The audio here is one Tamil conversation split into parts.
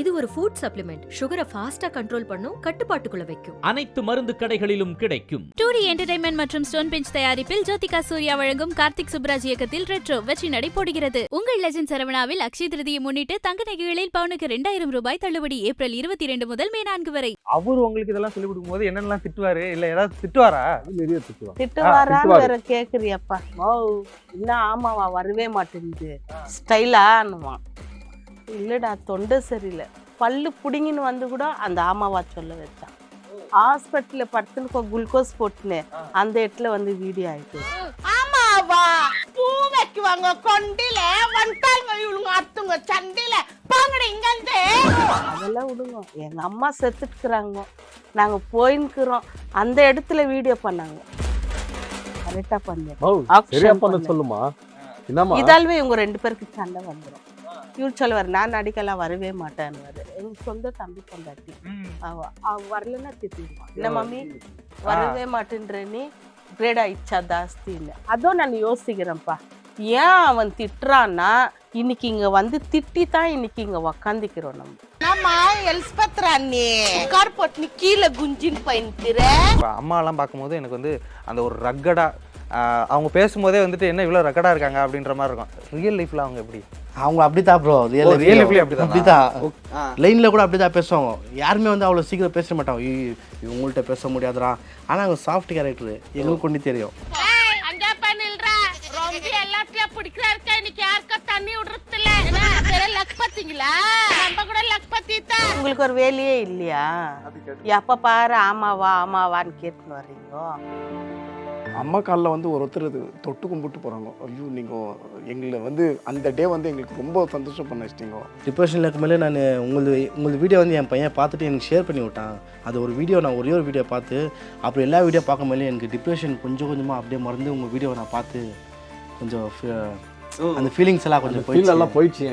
இது ஒரு ஃபுட் சப்ளிமெண்ட் சுகரை ஃபாஸ்டா கண்ட்ரோல் பண்ணும் கட்டுப்பாட்டுக்குள்ள வைக்கும். அனைத்து மருந்து கடைகளிலும் கிடைக்கும். டூ டி என்டர்டைன்மெண்ட் மற்றும் ஸ்டோன் பெஞ்ச் தயாரிப்பில் ஜோதிகா சூர்யா வழங்கும் கார்த்திக் சுப்ராஜ் இயக்கத்தில் ரெட்ரோ வெற்றி நடை போடுகிறது. உங்கள் லெஜண்ட் சரவணாவில் அக்ஷய திருதியை முன்னிட்டு தங்க நகைகளில் பவுனுக்கு இரண்டாயிரம் ரூபாய் தள்ளுபடி ஏப்ரல் இருபத்தி இரண்டு முதல் மே நான்கு வரை. அவர் உங்களுக்கு இதெல்லாம் சொல்லி கொடுக்கும்போது என்னென்னலாம் திட்டுவாரு? இல்ல ஏதாவது திட்டுவாரா? நிறைய திட்டுவாரான்னு திட்டுவாரு. வேற கேக்குறியப்பா. ஓ இன்னும் ஆமாவா வரவே மாட்டேங்குது. ஸ்டைலான்னுவான். இல்லடா தொண்டை சரியில்லை. பல்லு புடிங்கின்னு வந்து கூட அந்த ஆமாவா சொல்ல வச்சான். ஹாஸ்பிட்டல்ல படுத்துன்னு குளுக்கோஸ் போட்டுன்னு அந்த இடத்துல வந்து வீடியோ ஆயிட்டு. ஆமாவா? பூ வைக்குவாங்க கொண்டில. வந்துட்டாங்க இவளுங்க அத்துங்க சண்டில. பாங்கட இங்க அதெல்லாம் விடுங்க. எங்க அம்மா செத்துட்டுக்குறாங்க. நாங்க போயின்னுக்குறோம். அந்த இடத்துல வீடியோ பண்ணாங்க. கரெக்டா பண்ணேன். சொல்லுமா? இதாலுமே இவங்க ரெண்டு பேருக்கு சண்டை வந்துடும் இவர் சொல்லுவார் நான் நடிக்கலாம் வரவே மாட்டேன்னு எங்க சொந்த தம்பி பொண்டாட்டி. அவ அவ வரலன்னா திட்டிடுவான் என்ன மம்மி வரவே மாட்டேன்ற நீ கிரேட் ஆயிடுச்சா ஜாஸ்தின்னு? அதுவும் நான் யோசிக்கிறேன்ப்பா. ஏன் அவன் திட்டுறான்னா இன்னைக்கு இங்க வந்து திட்டி தான் இன்னைக்கு இங்க உக்காந்துக்கிறோம் நம்ம. நம்ம எல்ஸ்பத்ரா நீ கார் போட்டு கீழே குஞ்சின்னு இப்ப அம்மாலாம் பார்க்கும்போது எனக்கு வந்து அந்த ஒரு ரக்கடா அவங்க பேசும்போதே வந்துட்டு என்ன இவ்வளோ ரக்கடா இருக்காங்க அப்படின்ற மாதிரி இருக்கும். ரியல் லைஃப்ல அவங்க எப்படி? அவங்க அப்படித்தான் ப்ரோ ஓ, real ரியல் life லயும் அப்படிதானா? அப்படிதான் லைன்ல கூட அப்படிதான் பேசுவாங்க. யாருமே வந்து அவ்வளோ சீக்கிரம் பேச மாட்டாங்க. "ஐயோ, இவங்கள்ட்ட பேச முடியாதுடா. ஆனா அவங்க சாஃப்ட் கேரக்டர் எங்களுக்கு கொண்டு தெரியும். உங்களுக்கு ஒரு வேலையே இல்லையா? எப்ப பாரு ஆமாவா ஆமாவான்னு கேட்டுன்னு வர்றீங்க. அம்மா காலில் வந்து ஒரு ஒருத்தர் தொட்டு கும்பிட்டு போகிறாங்க ஐயோ நீங்கள் எங்களை வந்து அந்த டே வந்து எங்களுக்கு ரொம்ப சந்தோஷம் பண்ண வச்சிட்டீங்க டிப்ரெஷனில் இருக்கும்போது நான் உங்களது உங்களது வீடியோ வந்து என் பையன் பார்த்துட்டு எனக்கு ஷேர் பண்ணி விட்டான். அது ஒரு வீடியோ நான் ஒரே ஒரு வீடியோ பார்த்து அப்புறம் எல்லா வீடியோ பார்க்கும்போது எனக்கு டிப்ரெஷன் கொஞ்சம் கொஞ்சமாக அப்படியே மறந்து உங்கள் வீடியோவை நான் பார்த்து கொஞ்சம் அந்த ஃபீலிங்ஸ் எல்லாம் கொஞ்சம் ஃபீல் எல்லாம் போயிடுச்சு.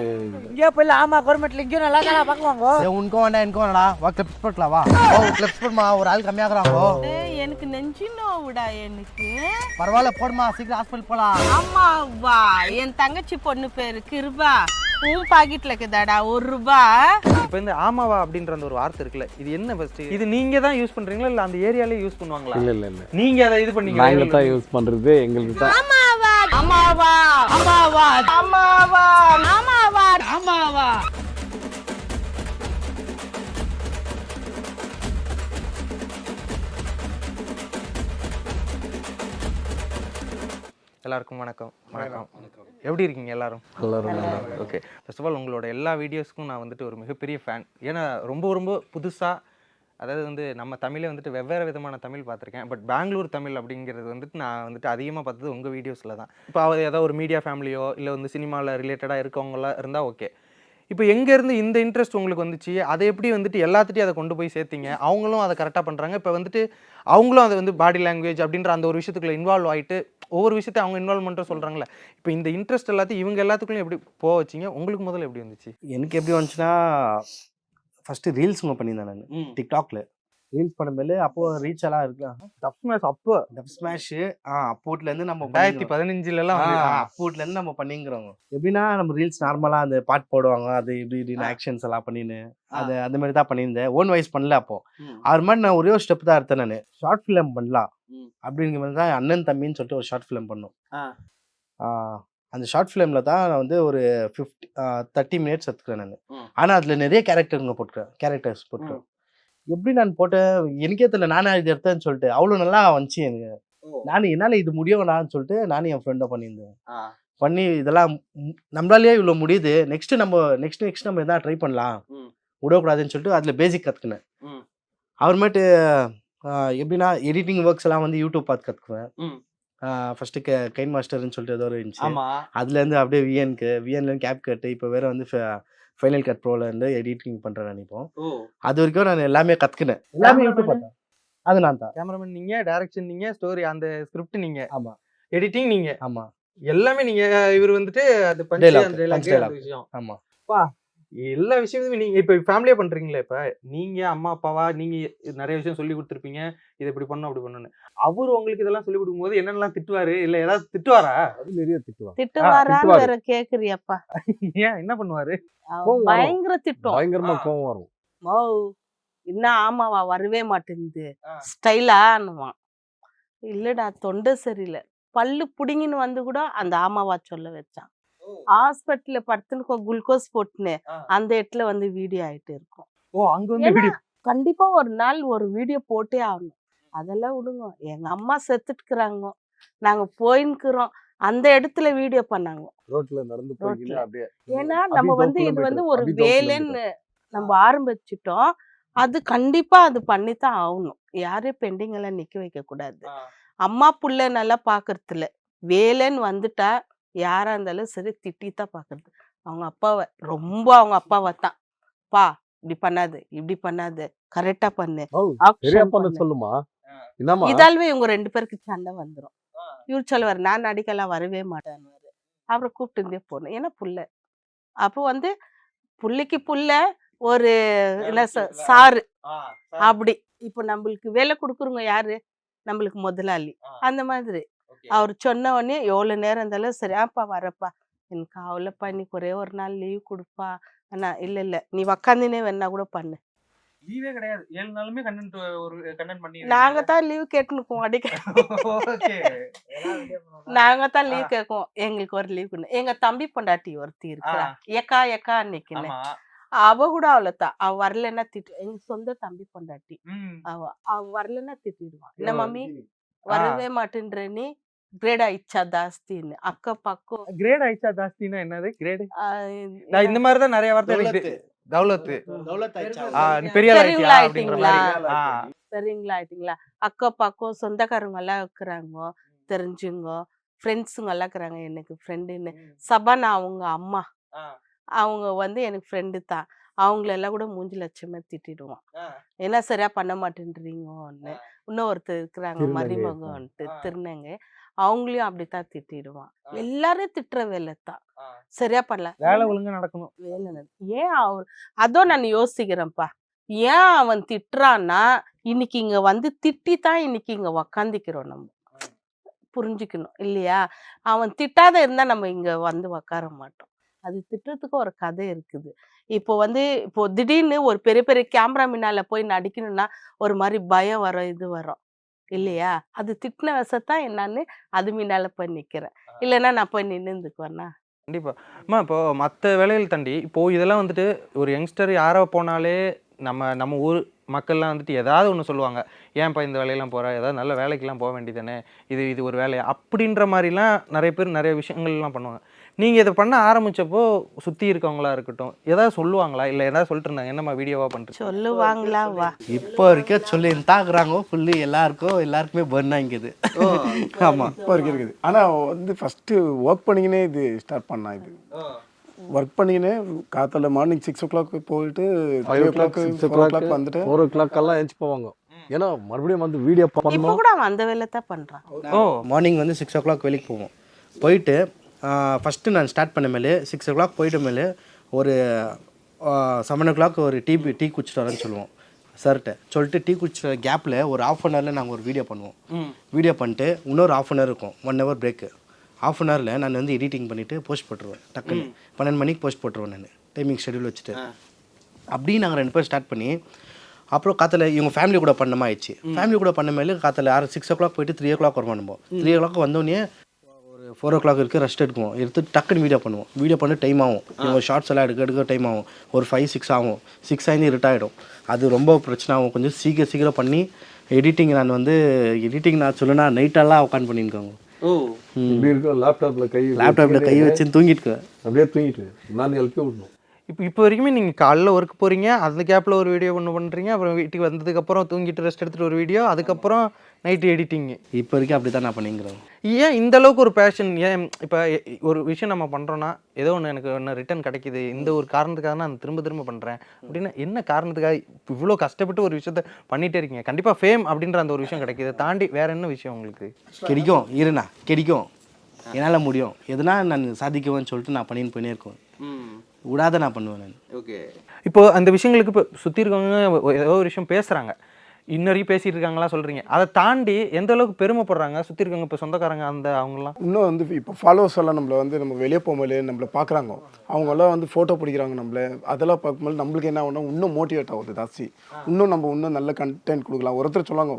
இங்கே போயில ஆமா கவர்மெண்ட்ல இங்கேயும் நல்லா தானே பார்க்குவாங்க உனக்கும் வேண்டாம் எனக்கும் வேணடா வா கிளப்ஸ் போட்டலாம் வா. ஓ கிளப்ஸ் போடுமா? ஒரு ஆள் கம்மியாகிறாங்கோ. எனக்கு நெஞ்சு நோவுடா எனக்கு. பரவாயில்ல போடுமா. சீக்கிரம் ஹாஸ்பிட்டல் போகலாம் ஆமாவா என் தங்கச்சி பொண்ணு பேரு கிருபா. உன் பாக்கெட்ல இருக்குதாடா ஒரு ரூபா? இப்போ இந்த ஆமாவா அப்படின்ற அந்த ஒரு வார்த்தை இருக்குல்ல இது என்ன ஃபர்ஸ்ட் இது நீங்க தான் யூஸ் பண்றீங்களா இல்ல அந்த ஏரியாலே யூஸ் பண்ணுவாங்களா? இல்லை இல்லை இல்லை. நீங்க அதை இது பண்ணீங்க நாங்கள் தான் யூஸ் பண்ணுறது எங்களுக்கு தான். அம்மாவா அம்மாவா அம்மாவா அம்மாவா அம்மாவா அம்மாவா எல்லாருக்கும் வணக்கம். வணக்கம். எப்படி இருக்கீங்க எல்லாரும்? எல்லாரும் ஓகே ஃபர்ஸ்ட் ஆஃப் ஆல் உங்களோட எல்லா வீடியோஸ்க்கும் நான் வந்துட்டு ஒரு மிகப்பெரிய ஃபேன் ஏன்னா ரொம்ப ரொம்ப புதுசாக அதாவது வந்து நம்ம தமிழே வந்துட்டு வெவ்வேறு விதமான தமிழ் பார்த்துருக்கேன். பட் பெங்களூர் தமிழ் அப்படிங்கிறது வந்துட்டு நான் வந்துட்டு அதிகமாக பார்த்தது உங்கள் வீடியோஸில் தான். இப்போ அவர் ஏதாவது ஒரு மீடியா ஃபேமிலியோ இல்லை வந்து சினிமாவில் ரிலேட்டடாக இருக்கவங்களாம் இருந்தால் ஓகே இப்போ எங்கேருந்து இந்த இன்ட்ரெஸ்ட் உங்களுக்கு வந்துச்சு? அதை எப்படி வந்துட்டு எல்லாத்துட்டையும் அதை கொண்டு போய் சேர்த்தீங்க? அவங்களும் அதை கரெக்டாக பண்ணுறாங்க இப்போ வந்துட்டு அவங்களும் அதை வந்து பாடி லாங்குவேஜ் அப்படின்ற அந்த ஒரு விஷயத்துக்குள்ள இன்வால்வ் ஆகிட்டு ஒவ்வொரு விஷயத்தையும் அவங்க இன்வால்வ்மெண்ட்டும் சொல்கிறாங்களே இப்போ இந்த இன்ட்ரெஸ்ட் எல்லாத்தையும் இவங்க எல்லாத்துக்குள்ளேயும் எப்படி போக வச்சிங்க? உங்களுக்கு முதல்ல எப்படி வந்துச்சு? எனக்கு எப்படி வந்துச்சுன்னா ஃபஸ்ட்டு ரீல்ஸ் ஒன்று பண்ணியிருந்தேன் நான். டிக்டாக்ல ரீல்ஸ் பண்ணும்போது அப்போ ரீச் எல்லாம் இருக்கலாம் டஃப் மேட்ச் அப்போ. டப் ஸ்மாஷ் ஆ அப்போட்லேருந்து நம்ம ரெண்டாயிரத்தி. பதினஞ்சுலலாம் அப்போட்லேருந்து நம்ம பண்ணிங்கிறோம் எப்படின்னா நம்ம ரீல்ஸ் நார்மலாக அந்த பாட்டு போடுவாங்க. அது இப்படி இப்படின்னு ஆக்ஷன்ஸ் எல்லாம் பண்ணின்னு. அது அந்த மாதிரி தான் பண்ணியிருந்தேன். ஓன் வாய்ஸ் பண்ணல அப்போ. அது மாதிரி நான் ஒரே ஒரு ஸ்டெப் தான் எடுத்தேன் நான். ஷார்ட் ஃபிலிம் பண்ணலாம். அப்படிங்கிற மாதிரி தான் அண்ணன் தம்பின்னு சொல்லிட்டு ஒரு ஷார்ட் ஃபிலிம் பண்ணோம். அந்த ஷார்ட் ஃபிலிமில் தான் நான் வந்து ஒரு ஃபிஃப்டி தேர்ட்டி மினிட்ஸ் எடுத்துக்கிறேன் நான். ஆனால் அதில் நிறைய கேரக்டருங்க போட்டுக்கிறேன் கேரக்டர்ஸ் போட்டுக்கிறேன் எப்படி நான் போட்டேன் எனக்கே தெரியல நானே இது எடுத்தேன்னு சொல்லிட்டு. அவ்வளோ நல்லா வந்துச்சு எனக்கு. நானும் என்னால் இது முடியும்டான்னு சொல்லிட்டு நானும் என் ஃப்ரெண்டை பண்ணியிருந்தேன். பண்ணி இதெல்லாம் நம்மளாலேயே இவ்வளோ முடியுது. நெக்ஸ்ட் நம்ம நெக்ஸ்ட் நெக்ஸ்ட் நம்ம எதாவது ட்ரை பண்ணலாம். விடக்கூடாதுன்னு சொல்லிட்டு அதில் பேசிக் கற்றுக்கினேன். அப்புறமேட்டு எப்படின்னா எடிட்டிங் ஒர்க்ஸ் எல்லாம் வந்து யூடியூப் பார்த்து கற்றுக்குவேன். ஃபர்ஸ்ட் கைன் மாஸ்டர்னு சொல்லிட்டு ஏதோ ஒரு இருந்துச்சு. அதுலேருந்து அப்படியே விஎன்க்கு விஎன்லேருந்து கேப் கட்டு இப்போ வேற வந்து ஃபைனல் கட் ப்ரோலேருந்து எடிட்டிங் பண்ணுறேன் நினைப்போம் அது வரைக்கும் நான் எல்லாமே கற்றுக்கினேன் எல்லாமே யூடியூப் பார்த்தேன் அது நான் தான். கேமராமேன் நீங்க டைரக்ஷன் நீங்க ஸ்டோரி அந்த ஸ்கிரிப்ட் நீங்க. ஆமா. எடிட்டிங் நீங்க. ஆமாம் எல்லாமே நீங்க இவர் வந்துட்டு அது பஞ்ச் Dialogue, அந்த விஷயம். ஆமாம் எல்லா விஷயமுமே நீங்க இப்ப ஃபேமிலியா பண்றீங்களே இப்ப நீங்க அம்மா அப்பாவா நீங்க நிறைய விஷயம் சொல்லி கொடுத்துருப்பீங்க. இது இப்படி பண்ணணும் அப்படி பண்ணணும் அவர் உங்களுக்கு இதெல்லாம் சொல்லி கொடுக்கும்போது என்னென்னலாம் திட்டுவாரு? இல்ல ஏதாவது திட்டுவாரா? அது நிறைய திட்டுவாரான்னு திட்டுவாரு. வேற கேக்குறியப்பா. ஏன்? என்ன பண்ணுவாரு. பயங்கர திட்டம். பயங்கரமா. கோவம் வரும். மோ இன்னும் ஆமாவா வரவே மாட்டேங்குது. ஸ்டைலான்னுவான் இல்லடா தொண்டை சரியில்லை. பல்லு புடிங்கின்னு வந்து கூட அந்த ஆமாவா சொல்ல வச்சான். ஹாஸ்பிட்டல்ல படுத்துன்னு குளுக்கோஸ் போட்டுன்னு. அந்த இடத்துல வந்து வீடியோ ஆயிட்டு இருக்கும். ஓ அங்க வந்து கண்டிப்பா ஒரு நாள் ஒரு வீடியோ போட்டே ஆகணும். அதெல்லாம் விடுங்க. எங்க அம்மா செத்துட்டுக்கிறாங்க. நாங்க போயின்னுக்குறோம். அந்த இடத்துல வீடியோ பண்ணாங்க. ரோட்ல நடந்து ஏன்னா நம்ம வந்து இது வந்து ஒரு வேலைன்னு நம்ம ஆரம்பிச்சிட்டோம். அது கண்டிப்பா அது பண்ணித்தான் ஆகணும். யாரையும் பெண்டிங் எல்லாம் நிக்க வைக்க கூடாது அம்மா புள்ள நல்லா பாக்குறதுல வேலைன்னு வந்துட்டா யாரா இருந்தாலும் சரி திட்டித்தான் பாக்குறது அவங்க அப்பாவை ரொம்ப அவங்க அப்பாவை தான். பா இப்படி பண்ணாது இப்படி பண்ணாது கரெக்டா பண்ணு. சொல்லுமா? இதாலுமே இவங்க ரெண்டு பேருக்கு சண்டை வந்துரும். இவர் சொல்லுவார் நான் நடிக்கலாம் வரவே மாட்டேன்னு அப்புறம் கூப்பிட்டு போகணும் ஏன்னா புள்ள. அப்போ வந்து புள்ளைக்கு புள்ள ஒரு என்ன சாரு. அப்படி. இப்போ நம்மளுக்கு வேலை கொடுக்குறவங்க யாரு? நம்மளுக்கு முதலாளி. அந்த மாதிரி. அவர் சொன்ன உடனே எவ்வளவு நேரம் இருந்தாலும் சரி ஆப்பா வரப்பா. எனக்கு அவ்வளோப்பா இன்னைக்கு ஒரே ஒரு நாள் லீவ் கொடுப்பா. அண்ணா இல்ல இல்ல. நீ உக்காந்துனே வேணா கூட பண்ணு. லீவே கிடையாது. ஏழு நாளுமே கண்டென்ட் ஒரு கண்டென்ட் பண்ணி நாங்க தான் லீவ் கேட்டுனுக்கோம் அடிக்க நாங்க தான் லீவ் கேட்கும் எங்களுக்கு ஒரு லீவ் எங்க தம்பி பொண்டாட்டி ஒருத்தி இருக்கிறா. ஏக்கா ஏக்கா ஆமா. அவ கூட அவ்வளவுதான் அவ வரலன்னா திட்டு எங்க சொந்த தம்பி பொண்டாட்டி. அவ அவ வரலன்னா திட்டிடுவான் என்ன மம்மி? வரவே மாட்டேன்ற நீ. கிரேட் ஆயிடுச்சா ஜாஸ்தின்னு அக்க பக்கம் கிரேட் ஆயிடுச்சா ஜாஸ்தினா என்னது? கிரேடு? நான் இந்த மாதிரி தான் நிறைய வார்த்தை எனக்கு தௌலத்து. ஆ, நீ பெரிய ஆள் ஆயிட்டியா அப்படின்ற மாதிரி. ஆயிட்டீங்களா? ஆ. சரிங்களா ஆயிட்டீங்களா? அக்க பக்கம் சொந்தக்காரங்க எல்லாம் இருக்கிறாங்க தெரிஞ்சுங்க ஃப்ரெண்ட்ஸுங்க எல்லாம் இருக்கிறாங்க எனக்கு ஃப்ரெண்டுன்னு சபானா அவங்க அம்மா. ஆ. அவங்க வந்து எனக்கு ஃப்ரெண்டு தான். அவங்களெல்லாம் கூட மூஞ்சி லட்சமா திட்டிடுவான். ஆ. என்ன சரியா பண்ண மாட்டேன்றீங்கன்னு. இன்னொருத்தர் இருக்கிறாங்க திருநங்கை மருமகன்ட்டு. திருநங்கை. அவங்களையும் அப்படித்தான் திட்டிடுவான். எல்லாரும் திட்டுற வேலை தான். சரியா பண்ணல. வேலை ஒழுங்கா நடக்கணும். வேலை ஏன் அவர் அதோ நான் யோசிக்கிறேன்ப்பா. ஏன் அவன் திட்டுறான்னா இன்னைக்கு இங்க வந்து திட்டி தான் இன்னைக்கு இங்க உக்காந்துக்கிறோம் நம்ம. புரிஞ்சுக்கணும் இல்லையா? அவன் திட்டாத இருந்தா நம்ம இங்க வந்து உக்கார மாட்டோம். அது திட்டுறதுக்கு ஒரு கதை இருக்குது. இப்போ வந்து இப்போ திடீர்னு ஒரு பெரிய பெரிய கேமரா முன்னால போய் நடிக்கணும்னா ஒரு மாதிரி பயம் வரும் இது வரும். இல்லையா? அது திட்டின விஷத்தான் என்னன்னு அது முன்னால போய் நிக்கிறேன். இல்லைன்னா நான் போய் நின்றுக்குவேன்னா கண்டிப்பா. அம்மா இப்போ மற்ற வேலைகள் தாண்டி இப்போ இதெல்லாம் வந்துட்டு ஒரு யங்ஸ்டர் யாரோ போனாலே நம்ம நம்ம ஊர் மக்கள்லாம் வந்துட்டு ஏதாவது ஒன்று சொல்லுவாங்க. ஏன்ப்பா இந்த வேலையெல்லாம் போற? ஏதாவது நல்ல வேலைக்கெல்லாம் போக வேண்டியதானே இது இது ஒரு வேலையா? அப்படின்ற மாதிரிலாம் நிறைய பேர் நிறைய விஷயங்கள்லாம் பண்ணுவாங்க. நீங்க இதை பண்ண ஆரம்பிச்சப்போ சுத்தி இருக்கவங்களா இருக்கட்டும் ஏதாவது சொல்லுவாங்களா? இல்ல ஏதாவது சொல்லிட்டு இருந்தாங்க என்னம்மா வீடியோவா பண்றது சொல்லுவாங்களா வா. இப்போ வரைக்கும் சொல்லி தாக்குறாங்க ஃபுல்லு எல்லாருக்கும் எல்லாருக்குமே பர்ன் ஆகிக்குது. ஆமா. இப்போ இருக்கு இருக்குது. ஆனால் வந்து ஃபஸ்ட்டு ஒர்க் பண்ணிக்கினே இது ஸ்டார்ட் பண்ணா இது. ஒர்க் பண்ணிக்கினே காத்தால மார்னிங் சிக்ஸ் ஓ கிளாக் போயிட்டு five o'clock six o'clock வந்துட்டு. ஃபோர் ஓ கிளாக் எல்லாம் எழுந்து போவாங்க. ஏன்னா மறுபடியும் வந்து வீடியோ இப்போ கூட அவன் அந்த வேலை தான் பண்றான். ஓ. மார்னிங் வந்து சிக்ஸ் ஓ கிளாக் வெளிக்கு போவோம். போயிட்டு ஃபஸ்ட்டு நான் ஸ்டார்ட் பண்ண மேலே சிக்ஸ் ஓ கிளாக் போயிட்ட மேலே ஒரு செவன் ஓ கிளாக் ஒரு டீ டீ குடிச்சிட்டு வரேன்னு சொல்லுவோம். சார்கிட்ட சொல்லிட்டு டீ குடிச்சிட்டு கேப்பில் ஒரு ஆஃப் அன் ஹவரில் நாங்கள் ஒரு வீடியோ பண்ணுவோம். வீடியோ பண்ணிட்டு இன்னொரு ஆஃப் அன் ஹவர் இருக்கும். One hour break half an ஹவரில் நான் வந்து எடிட்டிங் பண்ணிவிட்டு போஸ்ட் போட்டுருவேன். டக்குன்னு. பன்னெண்டு மணிக்கு போஸ்ட் போட்டுருவேன் நான். டைமிங் ஷெடியூல் வச்சுட்டு. அப்படி நாங்கள் ரெண்டு பேரும் ஸ்டார்ட் பண்ணி அப்புறம் காத்தில் இவங்க ஃபேமிலி கூட பண்ணமா ஆயிடுச்சு. ஃபேமிலி கூட பண்ண மேலே காத்தில் ஆறு சிக்ஸ் ஓ கிளாக் போயிட்டு த்ரீ ஓ கிளாக் வருவோம் நம்ம. த்ரீ ஓ கிளாக் வந்தோடனே ஃபோர் ஓ கிளாக் வரைக்கும் ரெஸ்ட் எடுக்குவோம். எடுத்து டக்குன்னு வீடியோ பண்ணுவோம். வீடியோ பண்ண டைம் ஆகும். இவங்க ஷார்ட்ஸ் எல்லாம் எடுக்க எடுக்க டைம் ஆகும். ஒரு ஃபைவ் சிக்ஸ் ஆகும். சிக்ஸ் ஆகி இருட் ஆகிடும் அது ரொம்ப பிரச்சனை ஆகும். கொஞ்சம் சீக்கிரம் சீக்கிரம் பண்ணி எடிட்டிங் நான் வந்து எடிட்டிங் நான் சொல்லுனா நைட்டெல்லாம் உட்காந்து பண்ணியிருக்காங்க ஓ. இப்படி இருக்கும் லேப்டாப்ல கை லேப்டாப்பில் கை வச்சு தூங்கிட்டு அப்படியே தூங்கிட்டு நான் எழுப்பி விடணும். இப்போ இப்போ வரைக்குமே நீங்கள் காலைல ஒர்க் போகிறீங்க அந்த கேப்பில் ஒரு வீடியோ ஒன்று பண்ணுறீங்க அப்புறம் வீட்டுக்கு வந்ததுக்கப்புறம் தூங்கிட்டு ரெஸ்ட் எடுத்துகிட்டு ஒரு வீடியோ அதுக்கப்புறம் நைட்டு எடிட்டிங்கு இப்போ வரைக்கும் அப்படி தான் நான் பண்ணிங்கிறேன். ஏன் இந்த அளவுக்கு ஒரு பேஷன் ஏன் இப்போ ஒரு விஷயம் நம்ம பண்ணுறோன்னா ஏதோ ஒன்று எனக்கு ஒன்று ரிட்டர்ன் கிடைக்குது இந்த ஒரு காரணத்துக்காக நான் திரும்ப திரும்ப பண்ணுறேன் அப்படின்னா என்ன காரணத்துக்காக இவ்வளோ கஷ்டப்பட்டு ஒரு விஷயத்த பண்ணிட்டே இருக்கீங்க? கண்டிப்பாக ஃபேம் அப்படின்ற அந்த ஒரு விஷயம் கிடைக்குது. தாண்டி வேற என்ன விஷயம் உங்களுக்கு? கிடைக்கும் இருண்ணா கிடைக்கும். என்னால் முடியும். எதுனா நான் சாதிக்குவேன்னு சொல்லிட்டு நான் பண்ணின்னு போயினே இருக்கேன். விடாத நான் பண்ணுவேன் நான். ஓகே. இப்போ அந்த விஷயங்களுக்கு இப்போ சுற்றி இருக்கவங்க ஏதோ ஒரு விஷயம் பேசுகிறாங்க இன்னொரையும் பேசிட்டு இருக்காங்களா சொல்கிறீங்க அதை தாண்டி எந்த அளவுக்கு பெருமைப்படுறாங்க சுற்றி இருக்கவங்க இப்போ சொந்தக்காரங்க அந்த அவங்கலாம்? இன்னும் வந்து இப்போ ஃபாலோவர்ஸ் எல்லாம் நம்மளை வந்து நம்ம வெளியே போகும்போது நம்மளை பார்க்குறாங்க அவங்கெல்லாம் வந்து ஃபோட்டோ பிடிக்கிறாங்க நம்மள. அதெல்லாம் பார்க்கும்போது நம்மளுக்கு என்ன ஆகும்னா இன்னும் மோட்டிவேட் ஆகுது ஜாஸ்தி. இன்னும் நம்ம இன்னும் நல்ல கண்டென்ட் கொடுக்கலாம். ஒருத்தர் சொன்னாங்க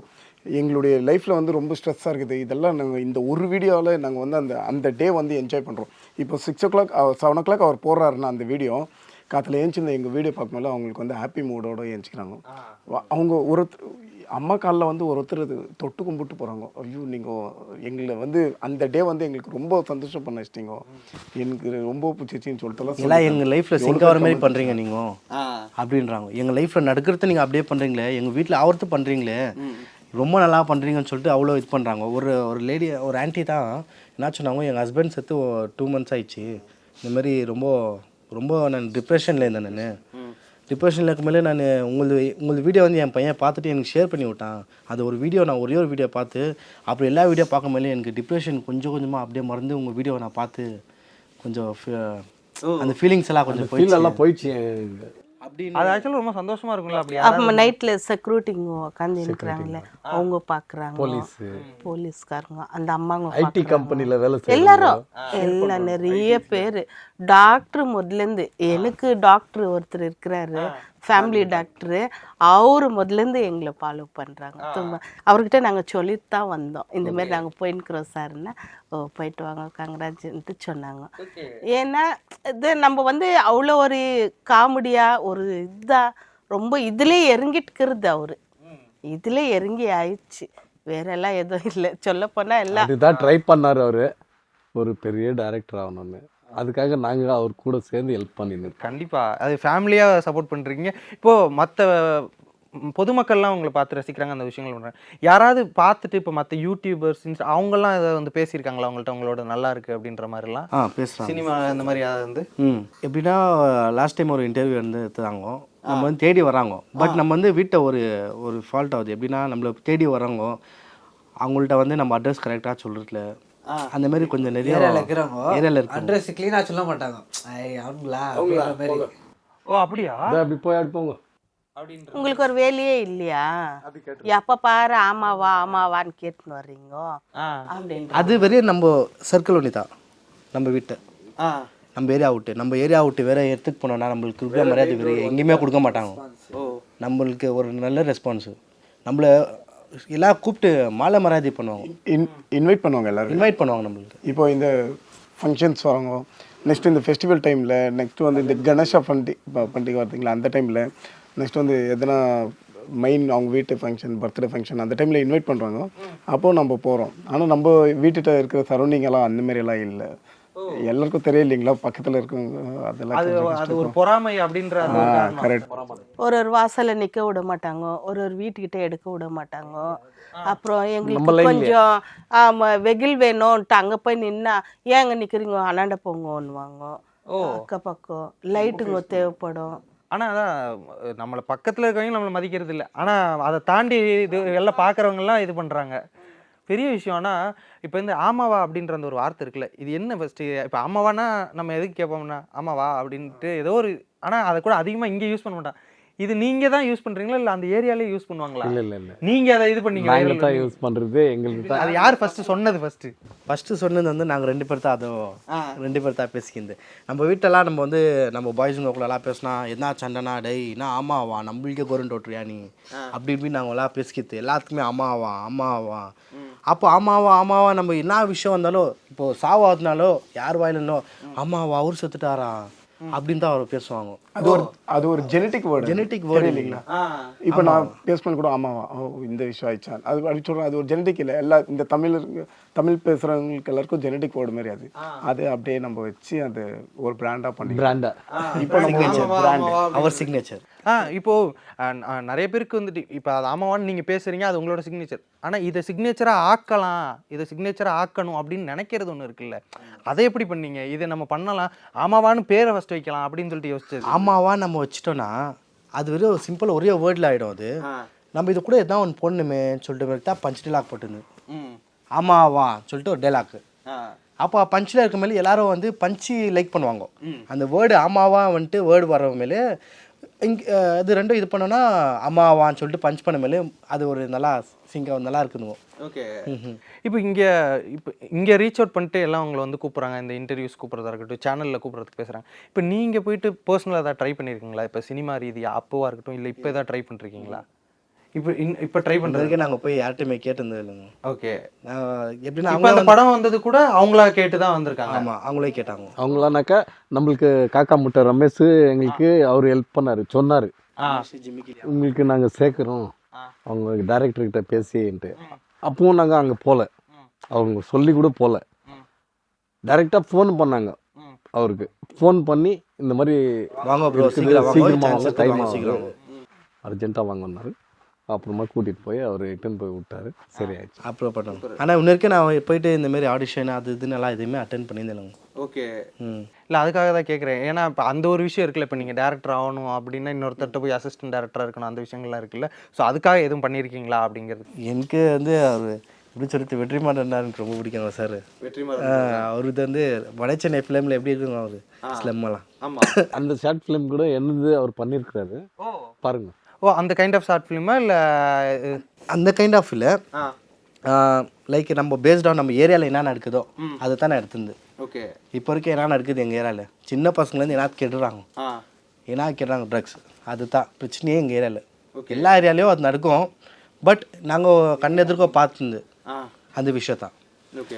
எங்களுடைய லைஃப்பில் வந்து ரொம்ப ஸ்ட்ரெஸ்ஸாக இருக்குது. இதெல்லாம் நாங்கள் இந்த ஒரு வீடியோவில் நாங்கள் வந்து அந்த அந்த டே வந்து என்ஜாய் பண்ணுறோம் இப்போ six o'clock seven o'clock அவர் போடுறாருன்னா அந்த வீடியோ காற்றுல ஏஞ்சி இந்த எங்கள் வீடியோ பார்க்கும்போது அவங்களுக்கு வந்து ஹாப்பி மூடோட ஏஞ்சிக்கிறாங்க. அவங்க ஒருத்தர் அம்மா காலில் வந்து ஒருத்தர் தொட்டு கும்பிட்டு போகிறாங்க ஐயோ நீங்கள் எங்களை வந்து அந்த டே வந்து எங்களுக்கு ரொம்ப சந்தோஷம் பண்ண வச்சிட்டீங்க எனக்கு ரொம்ப பிடிச்சிச்சின்னு எல்லாம் சொல்லிட்டாங்க. எங்கள் லைஃப்பில் சிங்க் ஆகிற மாதிரி பண்ணுறீங்க நீங்கள் அப்படின்றாங்க. எங்கள் லைஃப்பில் நடக்கிறத நீங்கள் அப்படியே பண்ணுறீங்களே எங்கள் வீட்டில் ஆவர்த்து பண்ணுறீங்களே ரொம்ப நல்லா பண்ணுறீங்கன்னு சொல்லிட்டு அவ்வளோ இது பண்ணுறாங்க ஒரு ஒரு லேடி ஒரு ஆன்ட்டி தான் என்ன சொன்னாங்க எங்கள் ஹஸ்பண்ட் செத்து டூ மந்த்ஸ் ஆயிடுச்சு. இந்த மாதிரி ரொம்ப ரொம்ப நான் டிப்ரெஷனில் இருந்தேன் நான். டிப்ரெஷனில் இருக்கும்போது நான் உங்களது உங்களது வீடியோ வந்து என் பையன் பார்த்துட்டு எனக்கு ஷேர் பண்ணி விட்டான். அது ஒரு வீடியோ நான் ஒரே ஒரு வீடியோ பார்த்து அப்புறம் எல்லா வீடியோ பார்க்கும்போது எனக்கு டிப்ரெஷன் கொஞ்சம் கொஞ்சமாக அப்படியே மறந்து உங்கள் வீடியோவை நான் பார்த்து கொஞ்சம் அந்த ஃபீலிங்ஸ் எல்லாம் கொஞ்சம் ஃபீல் எல்லாம் போயிடுச்சு. அப்படின்னு அது ஆக்சுவலாக ரொம்ப சந்தோஷமா இருக்கும்ல அப்படி அப்போ நைட்டில் செக்யூரிட்டிங்க உட்காந்து இருக்கிறாங்களே அவங்க பார்க்குறாங்க போலீஸ். போலீஸ்காரங்க அந்த அம்மாங்க ஐடி. கம்பெனில வேலை. எல்லாரும். எல்லாம் நிறைய பேர். டாக்டர் முதல்லேருந்து எனக்கு டாக்டர் ஒருத்தர் இருக்கிறாரு ஃபேமிலி டாக்டர். அவரு முதல்லேருந்து எங்களை ஃபாலோ பண்ணுறாங்க அவர்கிட்ட நாங்கள் சொல்லிட்டு தான் வந்தோம். இந்த மாதிரி நாங்கள் போயின்னுக்குறோம் சார்னா ஓ போயிட்டு வாங்க கங்கராஜன்ட்டு சொன்னாங்க. ஏன்னா இது நம்ம வந்து அவ்வளோ ஒரு காமெடியாக ஒரு இதாக ரொம்ப இதுலேயே இறங்கிட்டுக்கிறது அவரு. இதுல இறங்கி ஆயிடுச்சு. வேற எல்லாம் எதுவும் இல்லை. சொல்ல போனா எல்லாம் அதுதான் ட்ரை பண்ணாரு அவரு. ஒரு பெரிய டைரக்டர் ஆகணும்னு. அதுக்காக நாங்க அவர் கூட சேர்ந்து ஹெல்ப் பண்ணிருக்கோம் கண்டிப்பா. அது ஃபேமிலியாக சப்போர்ட் பண்றீங்க. இப்போ மற்ற பொதுமக்கள்லாம் உங்களை பார்த்து ரசிக்கிறாங்க அந்த விஷயங்கள் பண்றாங்க. யாராவது பார்த்துட்டு இப்போ மற்ற யூடியூபர்ஸ் அவங்கெல்லாம் இதை வந்து பேசியிருக்காங்களா? அவங்கள்ட்ட உங்களோட நல்லா இருக்கு அப்படின்ற மாதிரிலாம்? ஆ பேசுகிறாங்க சினிமா இந்த மாதிரி யாராவது வந்து? ம். எப்படின்னா லாஸ்ட் டைம் ஒரு இன்டர்வியூ வந்து எடுத்தாங்க நம்ம வந்து தேடி வராங்க. பட் நம்ம வந்து வீட்டை ஒரு ஒரு ஃபால்ட் ஆகுது. எப்படின்னா நம்மளை தேடி வராங்க. அவங்கள்ட்ட வந்து நம்ம அட்ரஸ் கரெக்டாக சொல்கிறதுல அந்த மாதிரி கொஞ்சம் நிறைய இருக்கிறவங்க ஏரியாவில் இருக்கு அட்ரஸ் க்ளீனாக சொல்ல மாட்டாங்க. அவங்களா? அப்படின்ற மாதிரி. ஓ அப்படியா? அப்படி போய் அடிப்போங்க உங்களுக்கு ஒரு வேலையே இல்லையா? எப்ப பாரு ஆமாவா ஆமாவான்னு கேட்டுன்னு வர்றீங்க? அது வெறும் நம்ம சர்க்கிள் ஒன்று தான். நம்ம வீட்டை. ஆ. நம்ம ஏரியா விட்டு நம்ம ஏரியா விட்டு வேற இடத்துக்கு போனோம்னா நம்மளுக்கு இருக்கிற மரியாதை வேற எங்கேயுமே கொடுக்க மாட்டாங்க. ஓ. நம்மளுக்கு ஒரு நல்ல ரெஸ்பான்ஸு நம்மள எல்லாம் கூப்பிட்டு மாலை மரியாதை பண்ணுவாங்க. இன் இன்வைட் பண்ணுவாங்க எல்லாரும். இன்வைட் பண்ணுவாங்க நம்மளுக்கு. இப்போ இந்த ஃபங்க்ஷன்ஸ் வராங்க நெக்ஸ்ட் இந்த ஃபெஸ்டிவல் டைமில் நெக்ஸ்ட் வந்து இந்த கணேஷா பண்டி பண்டிகை வருதுங்களா அந்த டைமில் நெக்ஸ்ட் வந்து எதனா மெயின் அவங்க வீட்டு ஃபங்க்ஷன் பர்த்டே ஃபங்க்ஷன் அந்த டைமில் இன்வைட் பண்ணுறாங்க அப்போது நம்ம போகிறோம் ஆனால் நம்ம வீட்டுகிட்ட இருக்கிற சரௌண்டிங் எல்லாம் அந்த மாதிரி எல்லாம் இல்லை. எல்லாருக்கும் தெரியல இல்லைங்களா பக்கத்தில் அதெல்லாம் அது அது ஒரு பொறாமை அப்படின்ற ஒரு. கரெக்ட் ஒரு ஒரு வாசல்ல நிக்க விட மாட்டாங்க. ஒரு ஒரு வீட்டுக்கிட்ட எடுக்க விட மாட்டாங்க. அப்புறம் எங்களுக்கு. கொஞ்சம் ஆமா வெயில் வேணும்ன்ட்டு அங்க போய் நின்னா ஏன் அங்க நிக்கிறீங்க? அண்ணாண்ட போங்கன்னுவாங்க. அக்க பக்கம். லைட்டுங்க தேவைப்படும். ஆனா அதான் நம்மள பக்கத்துல இருக்கவங்க நம்மள மதிக்கிறது இல்ல ஆனா அதை தாண்டி இது எல்லாம் பார்க்கறவங்க எல்லாம் இது பண்றாங்க. பெரிய விஷயம் ஆனா இப்போ இந்த ஆமாவா அப்படின்ற அந்த ஒரு வார்த்தை இருக்குல்ல இது என்ன ஃபர்ஸ்ட் இப்போ ஆமாவானா நம்ம எதுக்கு கேட்போம்னா ஆமாவா அப்படின்ட்டு ஏதோ ஒரு ஆனா அதை கூட அதிகமா இங்க யூஸ் பண்ண மாட்டான். இது நீங்க தான் யூஸ் பண்றீங்களா இல்ல அந்த ஏரியாலே யூஸ் பண்ணுவாங்களா? இல்ல இல்ல இல்ல. நீங்க அதை இது பண்ணீங்க நாங்க தான். யூஸ் பண்றது எங்களுக்கு தான். அது யார் ஃபர்ஸ்ட் சொன்னது ஃபர்ஸ்ட் ஃபஸ்ட்டு சொன்னது வந்து நாங்கள் ரெண்டு பேர் தான் அதோ ரெண்டு பேர் தான் பேசிக்கிந்து நம்ம வீட்டெல்லாம் நம்ம வந்து நம்ம பாய்ஸுங்களுக்குள்ளலாம் பேசினா என்ன சண்டைனா டேய் என்ன ஆமாவா? நம்மளுக்கே கோரண்ட் ஓட்டுறியா நீ? அப்படி இப்படி நாங்கள் எல்லாம் பேசிக்கிது எல்லாத்துக்குமே அம்மாவா அம்மாவா அப்போ ஆமாவா ஆமாவா நம்ம என்ன விஷயம் வந்தாலும் இப்போ சாவாதுனாலோ யார் வாயிலோ அம்மாவா அவர் செத்துட்டாரா அப்படின்னு தான் அவர் பேசுவாங்க. அது ஒரு அது ஒரு ஜெனட்டிக் வேர்டு ஜெனட்டிக் வேர்டு இல்லைங்களா இப்போ நான் பேசும்போது கூட ஆமாவா ஓ இந்த விஷயம் ஆயிடுச்சா அது அப்படி சொல்கிறேன் அது ஒரு ஜெனட்டிக் இல்லை. எல்லா இந்த தமிழ் தமிழ் பேசுகிறவங்களுக்கு எல்லாருக்கும் ஜெனட்டிக் வேர்டு மாதிரி அது. அது அப்படியே நம்ம வச்சு அது ஒரு பிராண்டாக பண்ணி பிராண்டா இப்போ நம்ம பிராண்ட் அவர் சிக்னேச்சர் ஆ இப்போ அஹ், ந- நிறைய பேருக்கு வந்துட்டு இப்போ அது ஆமாவான்னு நீங்க பேசுறீங்க அது உங்களோட சிக்னேச்சர் ஆனா இதை சிக்னேச்சரா ஆக்கலாம் இதை சிக்னேச்சரா ஆக்கணும் அப்படின்னு நினைக்கிறது ஒண்ணு இருக்குல்ல. அதை எப்படி பண்ணீங்க? இதை நம்ம பண்ணலாம். ஆமாவான்னு பேரை ஃபர்ஸ்ட் வைக்கலாம் அப்படின்னு சொல்லிட்டு யோசிச்சது. ஆமாவா நம்ம வச்சிட்டோம்னா அது வெறும் சிம்பிள் ஒரே வேர்டில் ஆகிடும் அது. நம்ம இது கூட எதாவது ஒன்று போடணுமே சொல்லிட்டு தான் பஞ்ச் டைலாக் போட்டுருந்து ம். ஆமாவா சொல்லிட்டு ஒரு டைலாக்கு ஆ. அப்போ பஞ்சில் இருக்க மேலே எல்லாரும் வந்து பஞ்சு லைக் பண்ணுவாங்க. அந்த வேர்டு ஆமாவா வந்துட்டு வேர்டு வர மேலே இங்கே இது ரெண்டும் இது பண்ணோன்னா அம்மாவான்னு சொல்லிட்டு பஞ்ச் பண்ண மேலே அது ஒரு நல்லா சிங்க நல்லா இருக்குதுங்க. ஓகே. இப்போ இங்கே இப்போ இங்கே ரீச் அவுட் பண்ணிட்டு எல்லாம் உங்களை வந்து கூப்பிட்றாங்க இந்த இன்டர்வியூஸ் கூப்பிட்றதா இருக்கட்டும் சேனலில் கூப்பிட்றதுக்கு பேசுகிறாங்க இப்போ நீங்கள் போயிட்டு பர்சனலாக ஏதாவது ட்ரை பண்ணியிருக்கீங்களா இப்போ சினிமா ரீதியாக அப்போவா இருக்கட்டும் இல்லை இப்போ ஏதாவது ட்ரை பண்ணிருக்கீங்களா? இப்போ இன் இப்போ ட்ரை பண்ணுறது அதுக்கே நாங்கள் போய் யார்கிட்டயுமே கேட்டிருந்தது இல்லைங்க. ஓகே எப்படின்னா இப்போ அந்த அவங்க படம் வந்தது கூட அவங்களா கேட்டு தான் வந்திருக்காங்க. ஆமாம் அவங்களே கேட்டாங்க. அவங்களானாக்கா நம்மளுக்கு காக்கா முட்டை ரமேஷ் எங்களுக்கு அவர் ஹெல்ப் பண்ணாரு சொன்னார். ஆ. உங்களுக்கு நாங்கள் சேர்க்குறோம். அவங்க டைரக்டர் கிட்ட பேசின்ட்டு அப்பவும் நாங்கள் அங்கே போகல அவங்க சொல்லி கூட போகல டைரெக்டாக ஃபோன் பண்ணாங்க. அவருக்கு. ஃபோன் பண்ணி இந்த மாதிரி வாங்க ப்ரோ இருக்குது, சீக்கிரம் வாங்க. டைம் ஆகும். அர்ஜென்ட்டாக வாங்கினாரு அப்புறமா கூட்டிகிட்டு போய் அவர் ரிட்டர்ன் போய் விட்டாரு. சரி ஆயிடுச்சு. அப்புறம் பண்ணோம் ஆனால் இன்ன வரைக்கும் நான் போயிட்டு இந்த மாதிரி ஆடிஷன் அது இதுன்னு எல்லாம் எதுவுமே அட்டன் பண்ணியிருந்தேன். ஓகே. ம். இல்லை அதுக்காக தான் கேட்குறேன் ஏன்னா இப்போ அந்த ஒரு விஷயம் இருக்குல்ல இப்போ நீங்கள் டேரக்டர் ஆகணும் அப்படின்னா இன்னொருத்தர்கிட்ட போய் அசிஸ்டன்ட் டேரக்டராக இருக்கணும் அந்த விஷயங்கள்லாம் இருக்குல்ல. ஸோ அதுக்காக எதுவும் பண்ணியிருக்கீங்களா அப்படிங்கிறது? எனக்கு வந்து அவர் எப்படி சொல்லிட்டு வெற்றிமாறன் எனக்கு ரொம்ப பிடிக்கும் சார். வெற்றி அவர் இது வந்து வட சென்னை ஃபிலிமில் எப்படி இருக்குங்க அவர் ஸ்லெம்மெல்லாம் ஆமாம் அந்த ஷார்ட் ஃபிலிம் கூட என்னது அவர் பண்ணியிருக்கிறாரு ஓ. பாருங்க. ஓ அந்த கைண்ட் ஆஃப் ஷார்ட் ஃபிலிமா இல்லை அந்த கைண்ட் ஆஃப் இல்லை. லைக் நம்ம பேஸ்ட் ஆன் நம்ம ஏரியாவில் என்ன நடக்குதோ அதை தான் நான் எடுத்திருந்து ஓகே. இப்போ வரைக்கும் என்ன நடக்குது எங்கள் ஏரியாவில் சின்ன பசங்கலேருந்து என்ன கெடுறாங்க? என்ன கெடுறாங்க ட்ரக்ஸ் அதுதான் பிரச்சனையே எங்கள் ஏரியாவில் எல்லா ஏரியாலையும் அது நடக்கும். பட் நாங்கள் கண் எதிர்க்க பார்த்துருந்து அந்த விஷயத்தான்.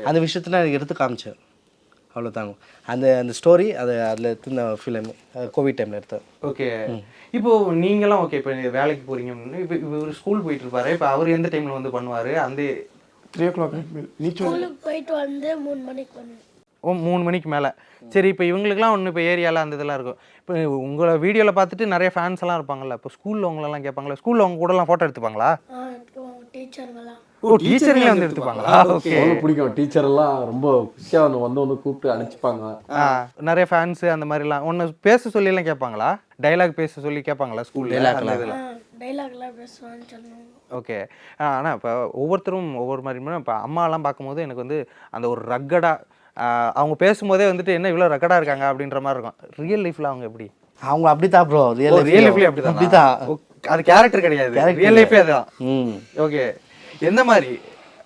அந்த விஷயத்த நான் எடுத்து காமிச்சேன். அவ்வளோதாங்க அந்த அந்த ஸ்டோரி அது அதில் எடுத்த ஃபிலிம் கோவிட் டைமில் எடுத்தேன் ஓகே இப்போ நீங்களாம் ஓகே இப்போ வேலைக்கு போறீங்க இப்போ இவர் ஸ்கூல் போயிட்டு இருப்பாரு. இப்போ அவர் எந்த டைம்ல வந்து பண்ணுவாரு? அந்த த்ரீ ஓ கிளாக் நீச்சல் போயிட்டு வந்து மூணு மணிக்கு பண்ணுவேன் ஓ மூணு மணிக்கு மேலே. சரி இப்போ இவங்களுக்குலாம் ஒன்று இப்போ ஏரியாவில் அந்த இதெல்லாம் இருக்கும். இப்போ உங்களை வீடியோவில் பார்த்துட்டு நிறைய ஃபேன்ஸ் எல்லாம் இருப்பாங்கல்ல. இப்போ ஸ்கூலில் உங்களெல்லாம் கேட்பாங்களா ஸ்கூலில் அவங்க கூடலாம் ஃபோட்டோ எடுத்துப்பாங்களா? டீச்சருங்கெல்லாம் ஓ டீச்சர்களே வந்து எடுத்துப்பாங்களா? ஓகே பிடிக்கும். டீச்சர் எல்லாம் ரொம்ப குஷியாக வந்து வந்து வந்து கூப்பிட்டு அனுப்பிச்சிப்பாங்க. ஆ நிறைய ஃபேன்ஸு அந்த மாதிரிலாம். ஒன்று பேச சொல்லிலாம் கேட்பாங்களா? டைலாக் பேச சொல்லி கேட்பாங்களா ஸ்கூலில் ஆ டைலாக்லாம் பேசுவான்னு சொல்லுவாங்க ஓகே ஆனால் இப்போ ஒவ்வொருத்தரும் ஒவ்வொரு மாதிரி இப்போ அம்மாலாம் பார்க்கும்போது எனக்கு வந்து அந்த ஒரு ரக்கடாக அவங்க பேசும்போதே வந்துட்டு என்ன இவ்வளோ ரக்கடாக இருக்காங்க அப்படின்ற மாதிரி இருக்கும். ரியல் லைஃப்பில் அவங்க எப்படி? அவங்க அப்படிதான் ப்ரோ ரியல் ரியல் லைஃப்லேயே அப்படி அப்படிதான் அது கேரக்டர் கிடையாது. Character ரியல் லைஃபே அதுதான் ம். ஓகே எந்த மாதிரி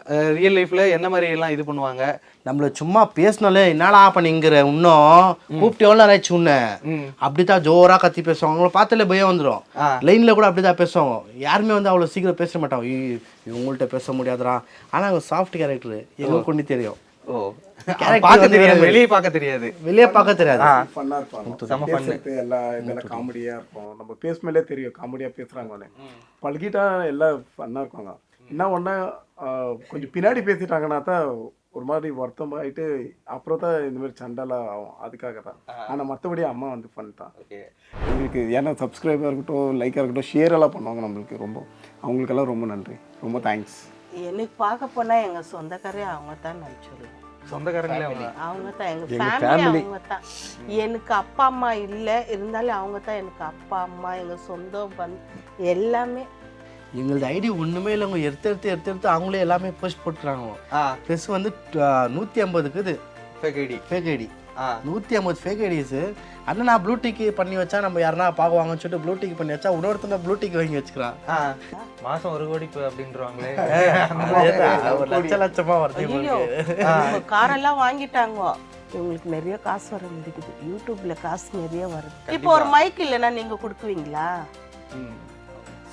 ரியல் லைஃப்பில் என்ன மாதிரி எல்லாம் இது பண்ணுவாங்க? நம்மள சும்மா பேசினாலே என்னடா பண்ணிங்கிற இன்னும் கூப்பிட்டு எவ்வளோ நேரம் ஆயிடுச்சு உன்னை? ம். அப்படிதான் ஜோரா கத்தி பேசுவாங்க. அவங்கள பார்த்தாலே பயம் வந்துடும். லைன்ல கூட அப்படிதான் பேசுவாங்க. யாருமே வந்து அவ்வளோ சீக்கிரம் பேச மாட்டாங்க. "ஐயோ, இவங்கள்ட்ட பேச முடியாதுடா. ஆனா அவங்க சாஃப்ட் கேரக்டர் எங்களுக்கு கொண்டு தெரியும்? ஓ. பார்க்க தெரியாது. வெளியே பார்க்க தெரியாது. வெளியே பார்க்க தெரியாது. ஃபன்னாக இருப்பாங்க. செம. பேசுறது எல்லாம் இதெல்லாம் காமெடியாக இருக்கும். நம்ம பேசுமேலே தெரியும். காமெடியாக பேசுகிறாங்கன்னு பழகிட்டா எல்லாம் ஃபன்னாக இருப்பாங்க. என்ன ஒன்றா கொஞ்சம் பின்னாடி பேசிட்டாங்கன்னா தான் ஒரு மாதிரி வருத்தம் ஆகிட்டு அப்புறம் தான் இந்த மாதிரி சண்டைலாம் ஆகும். அதுக்காக தான். ஆனால் மற்றபடி அம்மா வந்து ஓகே. எங்களுக்கு ஏன்னா சப்ஸ்கிரைபாக இருக்கட்டும் லைக்காக இருக்கட்டும் ஷேர் எல்லாம் பண்ணுவாங்க நம்மளுக்கு ரொம்ப. அவங்களுக்கெல்லாம் ரொம்ப நன்றி. ரொம்ப தேங்க்ஸ் எனக்கு பார்க்க போனால் எங்கள் சொந்தக்காரே அவங்க தான் நான் சொல்லுவேன். சொந்தக்காரங்களே அவங்க அவங்க தான். எங்கள் ஃபேமிலி. அவங்க தான். எனக்கு அப்பா அம்மா இல்லை. இருந்தாலும் அவங்க தான் எனக்கு அப்பா அம்மா எங்கள் சொந்தம் பந்த் எல்லாமே எங்களது ஐடி ஒண்ணுமே இல்லைங்க எடுத்து எடுத்து எடுத்து எடுத்து அவங்களே எல்லாமே போஸ்ட் போட்டுறாங்க. ப்ளஸ் வந்து நூற்றி ஐம்பதுக்கு இது. Fake ID. Fake ID. ஆ. நூற்றி ஐம்பது ஃபேக் ஐடிஸ் அண்ணன் நான் ப்ளூடிக் பண்ணி வச்சா நம்ம யாருன்னா பார்க்குவாங்கன்னு சொல்லிட்டு ப்ளூடிக் பண்ணி வச்சா இன்னொருத்தங்க ப்ளூடிக் வாங்கி வச்சுக்கிறான். ஆ. மாசம் ஒரு கோடி இப்போ அப்படின்றவாங்களே. ஒரு லட்ச லட்சமா வருது காரெல்லாம் வாங்கிட்டாங்க. இவங்களுக்கு நிறைய காசு வர முடியுது யூடியூப்ல காசு நிறைய வருது. இப்போ ஒரு மைக் இல்லைன்னா நீங்க கொடுக்குவீங்களா?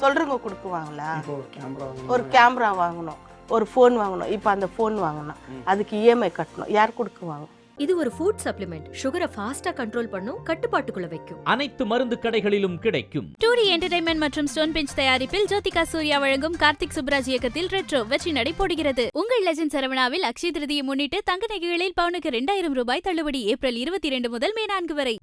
சொல்றவங்க கொடுக்குவாங்களா? இப்போ ஒரு கேமரா ஒரு கேமரா வாங்கணும். ஒரு ஃபோன் வாங்கணும். இப்போ அந்த ஃபோன் வாங்கணும். அதுக்கு இஎம்ஐ கட்டணும். யார் கொடுக்குவாங்க? இது ஒரு ஃபுட் சப்ளிமெண்ட் சுகரை ஃபாஸ்டா கண்ட்ரோல் பண்ணும் கட்டுப்பாட்டுக்குள்ள வைக்கும். அனைத்து மருந்து கடைகளிலும் கிடைக்கும். டூ டி என்டர்டைன்மெண்ட் மற்றும் ஸ்டோன் பெஞ்ச் தயாரிப்பில் ஜோதிகா சூர்யா வழங்கும் கார்த்திக் சுப்ராஜ் இயக்கத்தில் ரெட்ரோ வெற்றி நடை போடுகிறது. உங்கள் லெஜண்ட் சரவணாவில் அக்ஷய திருதியை முன்னிட்டு தங்க நகைகளில் பவுனுக்கு இரண்டாயிரம் ரூபாய் தள்ளுபடி ஏப்ரல் இருபத்தி இரண்டு முதல் மே நான்கு வரை.